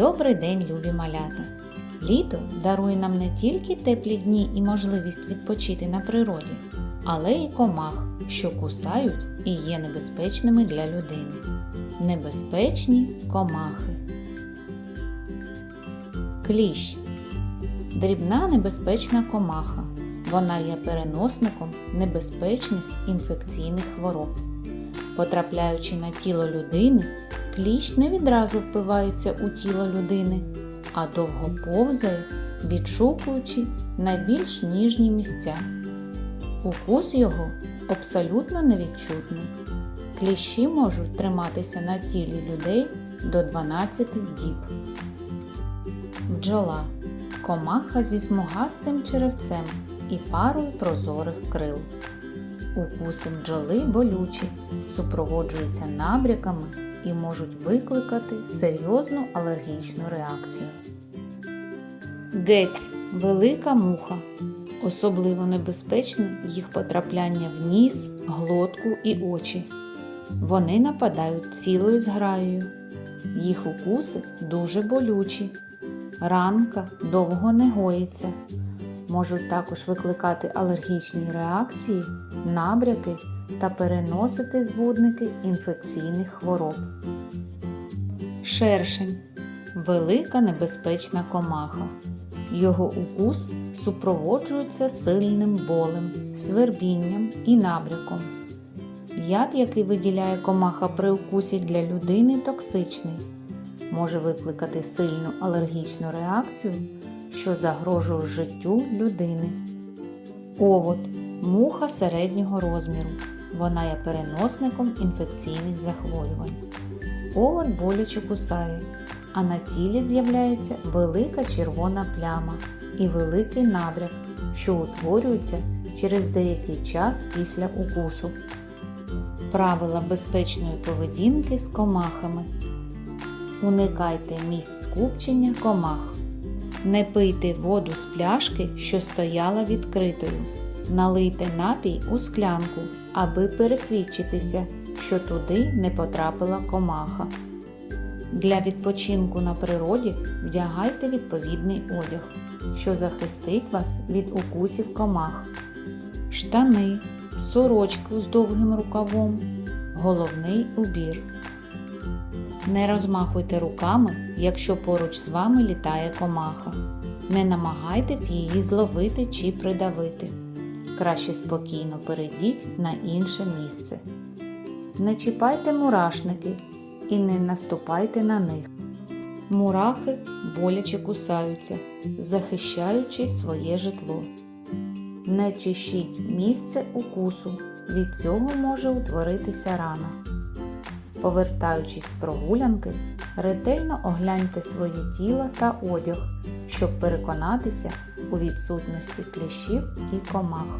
Добрий день, любі малята! Літо дарує нам не тільки теплі дні і можливість відпочити на природі, але й комах, що кусають і є небезпечними для людини. Небезпечні комахи. Кліщ дрібна небезпечна комаха. Вона є переносником небезпечних інфекційних хвороб. Потрапляючи на тіло людини, кліщ не відразу впивається у тіло людини, а довго повзає, відшукуючи найбільш ніжні місця. Укус його абсолютно невідчутний. Кліщі можуть триматися на тілі людей до 12 діб. Бджола комаха зі смугастим черевцем і парою прозорих крил. Укуси бджоли болючі, супроводжуються набряками і можуть викликати серйозну алергічну реакцію. Гець велика муха. Особливо небезпечне їх потрапляння в ніс, глотку і очі. Вони нападають цілою зграєю. Їх укуси дуже болючі. Ранка довго не гоїться. Можуть також викликати алергічні реакції, набряки та переносити збудники інфекційних хвороб. Шершень велика небезпечна комаха. Його укус супроводжується сильним болем, свербінням і набряком. Яд, який виділяє комаха при укусі для людини, токсичний, може викликати сильну алергічну реакцію, що загрожує життю людини. Овод муха середнього розміру. Вона є переносником інфекційних захворювань. Овод боляче кусає, а на тілі з'являється велика червона пляма і великий набряк, що утворюється через деякий час після укусу. Правила безпечної поведінки з комахами. Уникайте місць скупчення комах. Не пийте воду з пляшки, що стояла відкритою. Налийте напій у склянку, аби пересвідчитися, що туди не потрапила комаха. Для відпочинку на природі вдягайте відповідний одяг, що захистить вас від укусів комах. Штани, сорочку з довгим рукавом, головний убір. Не розмахуйте руками, якщо поруч з вами літає комаха. Не намагайтесь її зловити чи придавити. Краще спокійно перейдіть на інше місце. Не чіпайте мурашники і не наступайте на них. Мурахи боляче кусаються, захищаючи своє житло. Не чищіть місце укусу, від цього може утворитися рана. Повертаючись з прогулянки, ретельно огляньте своє тіло та одяг, щоб переконатися у відсутності кліщів і комах.